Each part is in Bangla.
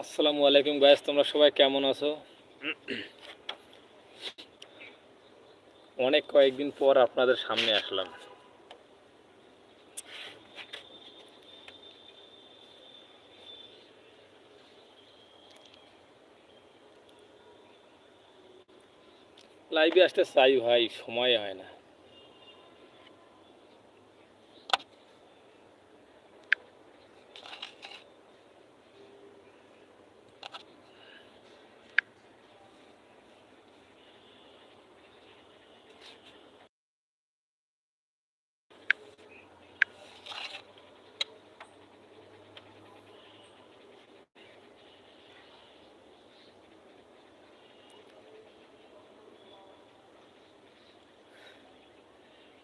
আসসালামু আলাইকুম গাইস, তোমরা সবাই কেমন আছো? অনেক কয়েকদিন পর আপনাদের সামনে আসলাম। লাইভে আসতে চাই ভাই, সময় হয় না।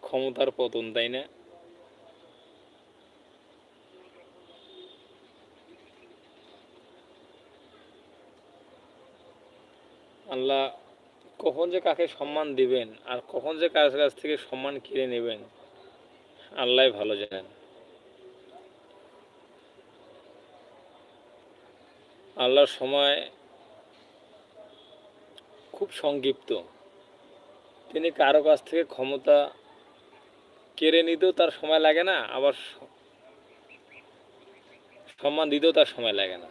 ক্ষমতার পতন, তাই না? আল্লাহ কখন যে কাকে সম্মান দিবেন আর কখন যে কার কাছ থেকে সম্মান কেড়ে নেবেন, আল্লাহ ভালো জানেন। আল্লাহর সময় খুব সংক্ষিপ্ত। তিনি কারও কাছ থেকে ক্ষমতা কেড়ে নিতেও তার সময় লাগে না, আবার সম্মান দিতেও তার সময় লাগে না।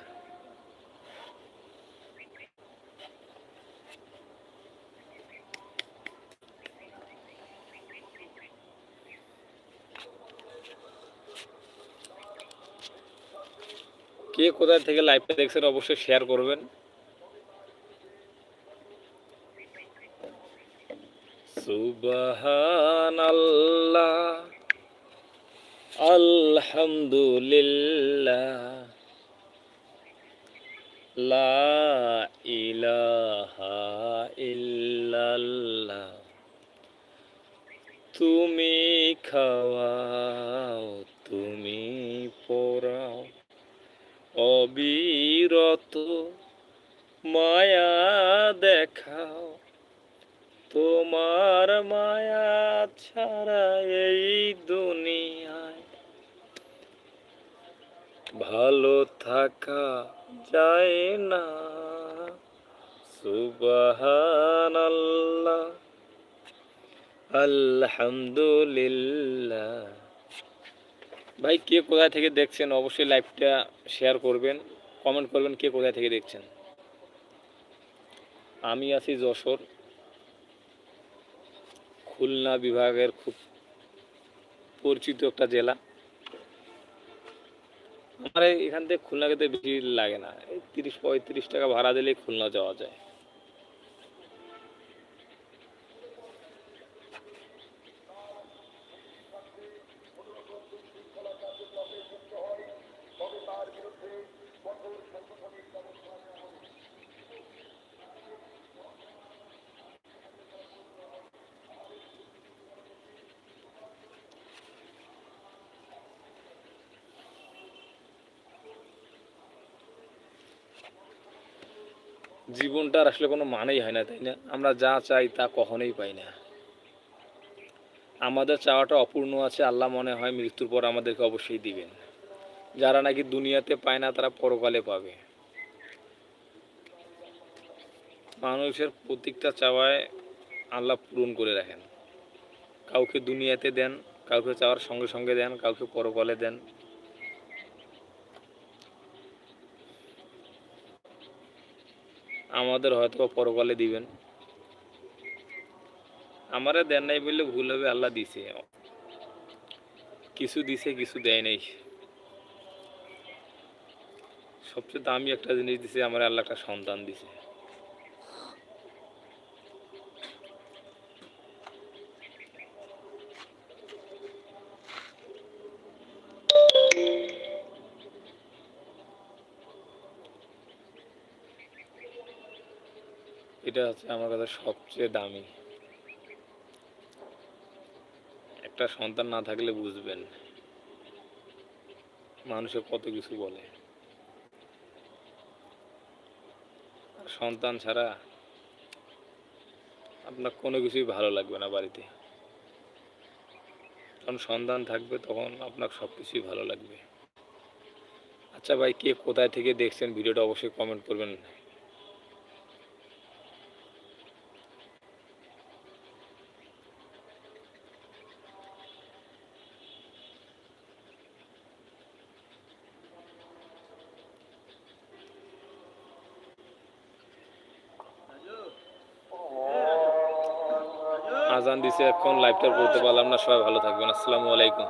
কে কোথায় থেকে লাইভটা দেখছেন অবশ্যই শেয়ার করবেন। সুবহানাল্লাহ আলহামদুলিল্লাহ লা ইলাহা ইল্লাল্লাহ তুমি খাওয়াও তুমি পড়াও অবিরত মায়া দেখাও তোমার মায়া ছাড়া এই দুনিয়ায় ভালো থাকা যায় না। সুবহানাল্লাহ, আলহামদুলিল্লাহ। ভাই, কে কোথায় থেকে দেখছেন? অবশ্যই লাইভটা শেয়ার করবেন, কমেন্ট করবেন কে কোথায় থেকে দেখছেন। আমি আছি যশোর। খুলনা বিভাগের খুব পরিচিত একটা জেলা। আমার এখান থেকে খুলনা যেতে বেশি লাগে না। এই তিরিশ পঁয়ত্রিশ টাকা ভাড়া দিলেই খুলনা যাওয়া যায়। জীবনটার আসলে কোনো মানেই হয় না, তাই না? আমরা যা চাই তা কখনোই পাই না। আমাদের চাওয়াটা অপূর্ণ আছে, আল্লাহ মনে হয় মৃত্যুর পর আমাদেরকে অবশ্যই দিবেন। যারা নাকি দুনিয়াতে পায় না, তারা পরকালে পাবে। মানুষের প্রত্যেকটা চাওয়ায় আল্লাহ পূরণ করে রাখেন। কাউকে দুনিয়াতে দেন, কাউকে চাওয়ার সঙ্গে সঙ্গে দেন, কাউকে পরকালে দেন। আমাদের হয়তো পরকালে দিবেন। আমারে দেন নাই বললে ভুল হবে, আল্লাহ দিছে। কিছু দিছে, কিছু দেয় নাই। সবচেয়ে দামি একটা জিনিস দিছে, আমার আল্লাহ একটা সন্তান দিছে। এটা হচ্ছে আমার কাছে সবচেয়ে দামি। একটা সন্তান না থাকলে বুঝবেন মানুষে কত কিছু বলে। সন্তান ছাড়া আপনার কোনো কিছুই ভালো লাগবে না বাড়িতে। যখন সন্তান থাকবে তখন আপনার সব কিছুই ভালো লাগবে। আচ্ছা ভাই, কে কোথায় থেকে দেখছেন? ভিডিওটা অবশ্যই কমেন্ট করবেন। আজান দিছে এখন লাইভটা বলতে পারলাম না সবাই ভালো থাকবেন আসসালামু আলাইকুম।